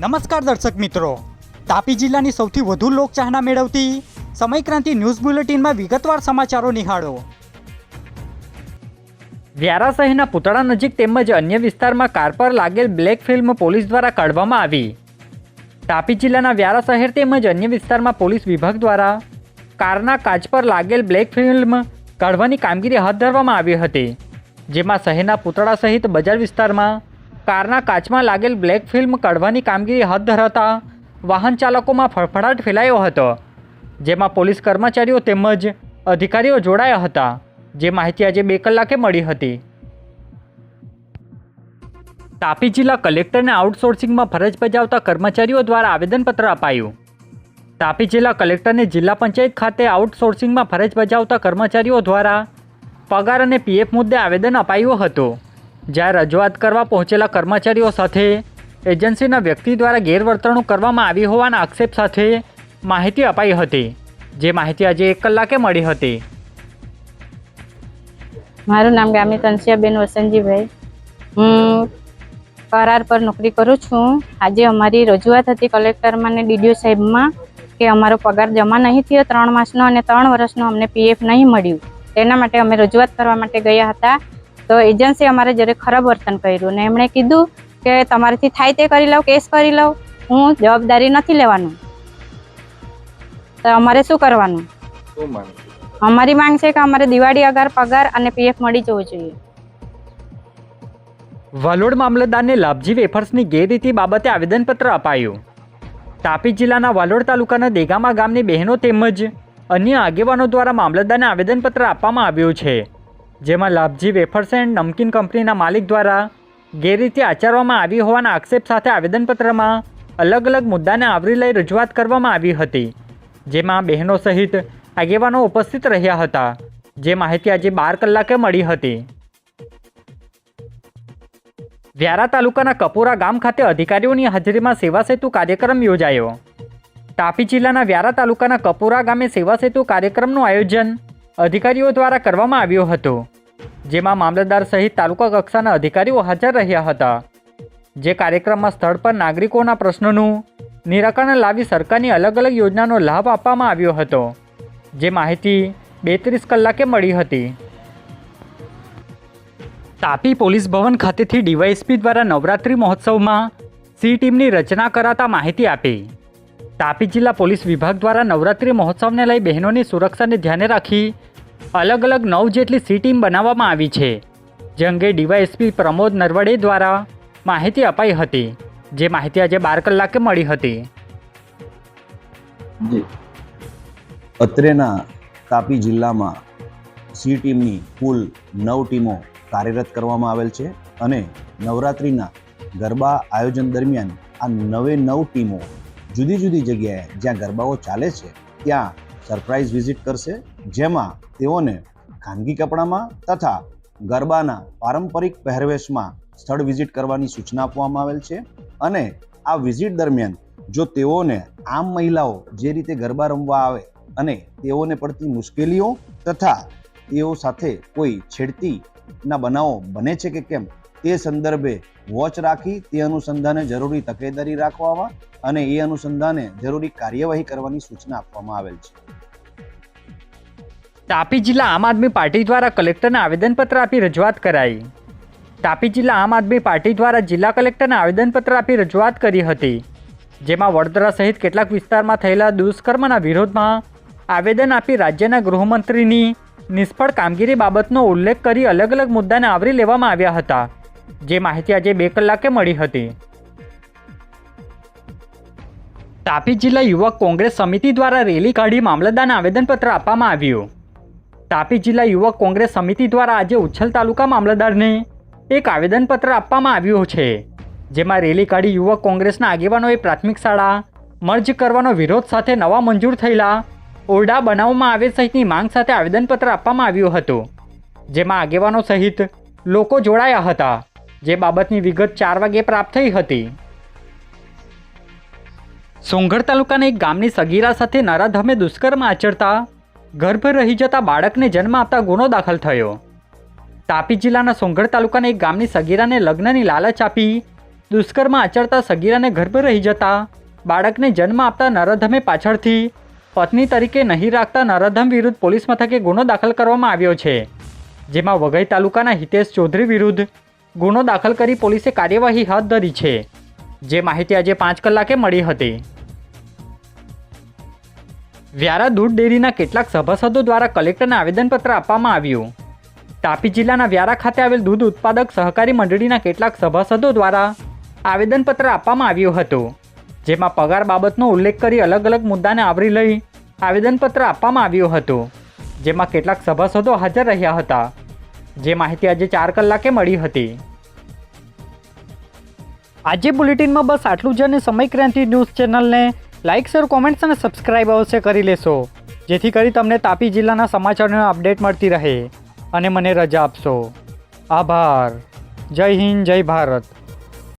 નમસ્કાર દર્શક મિત્રો. તાપી જિલ્લાની સૌથી વધુ લોકચાહના મેળવતી સમયક્રાંતિ ન્યૂઝ બુલેટિનમાં વિગતવાર સમાચારો નિહાળો. વ્યારા શહેરના પુતળા નજીક તેમજ અન્ય વિસ્તારમાં કાર પર લાગેલ બ્લેક ફિલ્મ પોલીસ દ્વારા કાઢવામાં આવી. તાપી જિલ્લાના વ્યારા શહેર તેમજ અન્ય વિસ્તારમાં પોલીસ વિભાગ દ્વારા કારના કાચ પર લાગેલ બ્લેક ફિલ્મ કાઢવાની કામગીરી હાથ ધરવામાં આવી હતી, જેમાં શહેરના પુતળા સહિત બજાર વિસ્તારમાં કારના કાચમાં લાગેલ બ્લેક ફિલ્મ કાઢવાની કામગીરી હાથ ધરાતા વાહન ચાલકોમાં ફફડાટ ફેલાયો હતો, જેમાં પોલીસ કર્મચારીઓ તેમજ અધિકારીઓ જોડાયા હતા, જે માહિતી આજે બે કલાકે મળી હતી. તાપી જિલ્લા કલેક્ટરને આઉટસોર્સિંગમાં ફરજ બજાવતા કર્મચારીઓ દ્વારા આવેદનપત્ર અપાયું. તાપી જિલ્લા કલેક્ટરને જિલ્લા પંચાયત ખાતે આઉટસોર્સિંગમાં ફરજ બજાવતા કર્મચારીઓ દ્વારા પગાર અને પીએફ મુદ્દે આવેદન અપાયું હતું. જ્યાં રજૂઆત કરવા પહોંચેલા કર્મચારીઓ સાથે, એજન્સીના વ્યક્તિ દ્વારા ગેરવર્તણૂક કરવામાં આવી હોવાના આક્ષેપ સાથે માહિતી અપાઈ હતી. જે માહિતી આજે એક કલાકે મળી હતી. મારું નામ ગામી અંશિયાબેન વસંતજીભાઈ. હું કરાર પર નોકરી કરું છું. આજે અમારી રજૂઆત હતી કલેક્ટરમાં અને ડીડીઓ સાહેબમાં કે અમારો પગાર જમા નહીં થયો ત્રણ માસનો અને ત્રણ વર્ષનો અમને પીએફ નહીં મળ્યું. તેના માટે અમે રજૂઆત કરવા માટે ગયા હતા. તો એજન્સી અમારે જ્યારે ખરાબ વર્તન કર્યું ને એમણે કીધું કે તમારાથી થાય તે કરી લઉં કેસ કરી લઉં હું જવાબદારી નથી લેવાનું. તો અમારે શું કરવાનું? અમારી માંગ છે કે અમારે દિવાળી અગાર પગાર અને પીએફ મળી જવું જોઈએ. વલોડ મામલતદારને લાભજી વેફર્સની ગેરરીતિ બાબતે આવેદનપત્ર અપાયું. તાપી જિલ્લાના વાલોડ તાલુકાના દેગામા ગામની બહેનો તેમજ અન્ય આગેવાનો દ્વારા મામલતદારને આવેદનપત્ર આપવામાં આવ્યું છે. જેમાં લાભજી વેફર્સ એન્ડ નમકીન કંપનીના માલિક દ્વારા ગેરરીતિ આચરવામાં આવી હોવાના આક્ષેપ સાથે આવેદનપત્રમાં અલગ અલગ મુદ્દાને આવરી લઈ રજૂઆત કરવામાં આવી હતી, જેમાં બહેનો સહિત આગેવાનો ઉપસ્થિત રહ્યા હતા, જે માહિતી આજે બાર કલાકે મળી હતી. વ્યારા તાલુકાના કપોરા ગામ ખાતે અધિકારીઓની હાજરીમાં સેવા સેતુ કાર્યક્રમ યોજાયો. તાપી જિલ્લાના વ્યારા તાલુકાના કપોરા ગામે સેવા સેતુ કાર્યક્રમનું આયોજન અધિકારીઓ દ્વારા કરવામાં આવ્યો હતો, જેમાં મામલતદાર સહિત તાલુકા કક્ષાના અધિકારીઓ હાજર રહ્યા હતા. જે કાર્યક્રમમાં સ્થળ પર નાગરિકોના પ્રશ્નોનું નિરાકરણ લાવી સરકારની અલગ અલગ યોજનાનો લાભ આપવામાં આવ્યો હતો, જે માહિતી બેત્રીસ કલાકે મળી હતી. તાપી પોલીસ ભવન ખાતેથી ડીવાયએસપી દ્વારા નવરાત્રિ મહોત્સવમાં સી ટીમની રચના કરાતા માહિતી આપી. તાપી જિલ્લા પોલીસ વિભાગ દ્વારા નવરાત્રિ મહોત્સવને લઈ બહેનોની સુરક્ષાને ધ્યાને રાખી અલગ અલગ નવ જેટલી સી ટીમ બનાવવામાં આવી છે. જે અંગે ડીવાયએસપી પ્રમોદ નરવડે દ્વારા માહિતી અપાઈ હતી. જે માહિતી આજે બાર કલાકે મળી હતી. અત્રેના તાપી જિલ્લામાં સી ટીમની કુલ નવ ટીમો કાર્યરત કરવામાં આવેલ છે અને નવરાત્રિના ગરબા આયોજન દરમિયાન આ નવે નવ ટીમો જુદી જુદી જગ્યાએ જ્યાં ગરબાઓ ચાલે છે, ત્યાં સરપ્રાઇઝ વિઝિટ કરશે, જેમાં તેઓને ખાનગી કપડામાં તથા ગરબાના પારંપરિક પહેરવેશમાં સ્થળ વિઝિટ કરવાની સૂચના આપવામાં આવેલ છે અને આ વિઝિટ દરમિયાન જો તેઓને આમ મહિલાઓ જે રીતે ગરબા રમવા આવે અને તેઓને પડતી મુશ્કેલીઓ તથા તેઓ સાથે કોઈ છેડતીના બનાવો બને છે કે કેમ તે સંદર્ભે વોચ રાખી તે અનુસંધાને જરૂરી તકેદારી રાખવામાં અને એ અનુસંધાને જરૂરી કાર્યવાહી કરવાની સૂચના આપવામાં આવેલ છે. તાપી જિલ્લા આમ આદમી પાર્ટી દ્વારા કલેક્ટરને આવેદનપત્ર આપી રજૂઆત કરાઈ. તાપી જિલ્લા આમ આદમી પાર્ટી દ્વારા જિલ્લા કલેક્ટરને આવેદનપત્ર આપી રજૂઆત કરી હતી. જેમાં વડોદરા સહિત કેટલાક વિસ્તારમાં થયેલા દુષ્કર્મના વિરોધમાં આવેદન આપી રાજ્યના ગૃહમંત્રીની નિષ્ફળ કામગીરી બાબતનો ઉલ્લેખ કરી અલગ અલગ મુદ્દાને આવરી લેવામાં આવ્યા હતા. જે માહિતી આજે બે કલાકે મળી હતી. તાપી જિલ્લા યુવક કોંગ્રેસ સમિતિ દ્વારા રેલી કાઢી મામલતદારને આવેદનપત્ર આપવામાં આવ્યું. તાપી જિલ્લા યુવક કોંગ્રેસ સમિતિ દ્વારા આજે ઉચ્છલ તાલુકા મામલતદારને એક આવેદનપત્ર આપવામાં આવ્યું છે. જેમાં રેલી કાઢી યુવક કોંગ્રેસના આગેવાનોએ પ્રાથમિક શાળા મર્જ કરવાનો વિરોધ સાથે નવા મંજૂર થયેલા ઓરડા બનાવવામાં આવે સહિતની માંગ સાથે આવેદનપત્ર આપવામાં આવ્યું હતું. જેમાં આગેવાનો સહિત લોકો જોડાયા હતા. જે બાબતની વિગત ચાર વાગે પ્રાપ્ત થઈ હતી. સોંગઢ તાલુકાના એક ગામની સગીરા સાથે નરાધમે દુષ્કર્મ આચરતા ગર્ભ રહી જતા બાળકને જન્મ આપતા ગુનો દાખલ થયો. તાપી જિલ્લાના સોંગઢ તાલુકાના એક ગામની સગીરાને લગ્નની લાલચ આપી દુષ્કર્મ આચરતા સગીરાને ગર્ભ રહી જતા બાળકને જન્મ આપતા નરધમે પાછળથી પત્ની તરીકે નહીં રાખતા નરધમ વિરુદ્ધ પોલીસ મથકે ગુનો દાખલ કરવામાં આવ્યો છે. જેમાં વઘઈ તાલુકાના હિતેશ ચૌધરી વિરુદ્ધ ગુનો દાખલ કરી પોલીસે કાર્યવાહી હાથ ધરી છે, જે માહિતી આજે પાંચ કલાકે મળી હતી. વ્યારા દૂધ ડેરીના કેટલાક સભાસદો દ્વારા કલેક્ટરને આવેદનપત્ર આપવામાં આવ્યું. તાપી જિલ્લાના વ્યારા ખાતે આવેલ દૂધ ઉત્પાદક સહકારી મંડળીના કેટલાક સભાસદો દ્વારા આવેદનપત્ર આપવામાં આવ્યું હતું, જેમાં પગાર બાબતનો ઉલ્લેખ કરી અલગ અલગ મુદ્દાને આવરી લઈ આવેદનપત્ર આપવામાં આવ્યું હતું, જેમાં કેટલાક સભાસદો હાજર રહ્યા હતા. જે માહિતી આજે ચાર કલાકે મળી હતી. આજે બુલેટિનમાં બસ આટલું જ અને સમય ક્રાંતિ ન્યૂઝ ચેનલને લાઇક શેર, કોમેન્ટ્સ અને સબસ્ક્રાઇબ અવશ્ય કરી લેશો. જેથી કરી તમને તાપી જિલ્લાના સમાચારનો અપડેટ મળતી રહે. અને મને રજા આપશો. આભાર. જય હિન્દ, જય ભારત.